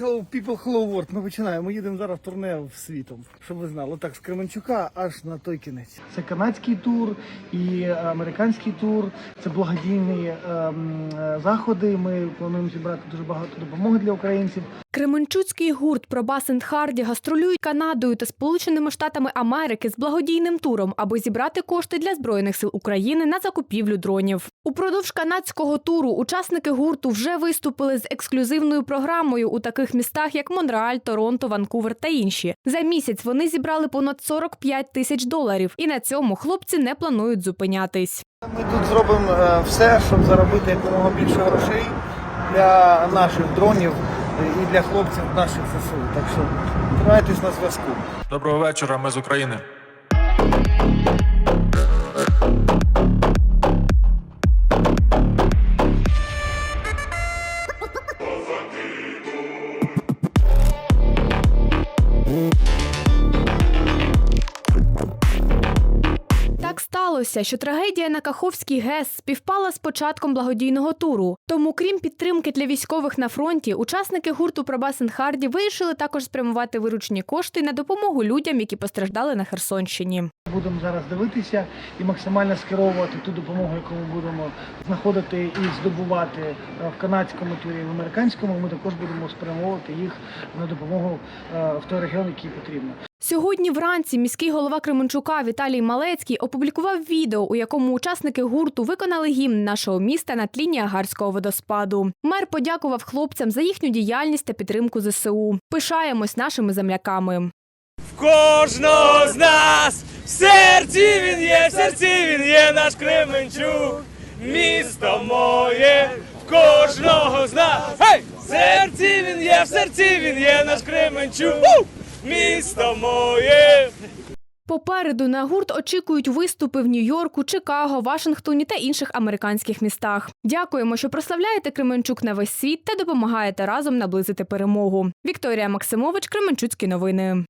Hello people, hello world. Ми починаємо. Ми їдемо зараз турне в світом, щоб ви знали. Так, з Кременчука аж на той кінець. Це канадський тур і американський тур. Це благодійні ем, е, заходи. Ми плануємо зібрати дуже багато допомоги для українців. Кременчуцький гурт Пробас енд Харді гастролюють Канадою та Сполученими Штатами Америки з благодійним туром, аби зібрати кошти для збройних сил України на закупівлю дронів. Упродовж канадського туру учасники гурту вже виступили з ексклюзивною програмою у таких містах, як Монреаль, Торонто, Ванкувер та інші. За місяць вони зібрали понад 45 тисяч доларів, і на цьому хлопці не планують зупинятись. Ми тут зробимо е, все, щоб заробити якомога більше грошей для наших дронів і для хлопців наших ЗСУ. Так що тримайтесь на зв'язку. Доброго вечора, ми з України. Так сталося, що трагедія на Каховській ГЕС співпала з початком благодійного туру. Тому, крім підтримки для військових на фронті, учасники гурту Пробас енд Харді вирішили також спрямувати виручні кошти на допомогу людям, які постраждали на Херсонщині. Будемо зараз дивитися і максимально скеровувати ту допомогу, яку ми будемо знаходити і здобувати в канадському турі і в американському. Ми також будемо спрямовувати їх на допомогу е, в той регіон, який потрібно. Сьогодні вранці міський голова Кременчука Віталій Малецький опублікував відео, у якому учасники гурту виконали гімн нашого міста на тлі Ніагарського водоспаду. Мер подякував хлопцям за їхню діяльність та підтримку ЗСУ. Пишаємось нашими земляками. В кожного з нас в серці він є, в серці він є наш Кременчук, місто моє, в кожного з нас. Гей! В серці він є, в серці він є наш Кременчук, У! Місто моє. Попереду на гурт очікують виступи в Нью-Йорку, Чикаго, Вашингтоні та інших американських містах. Дякуємо, що прославляєте Кременчук на весь світ та допомагаєте разом наблизити перемогу. Вікторія Максимович, Кременчуцькі новини.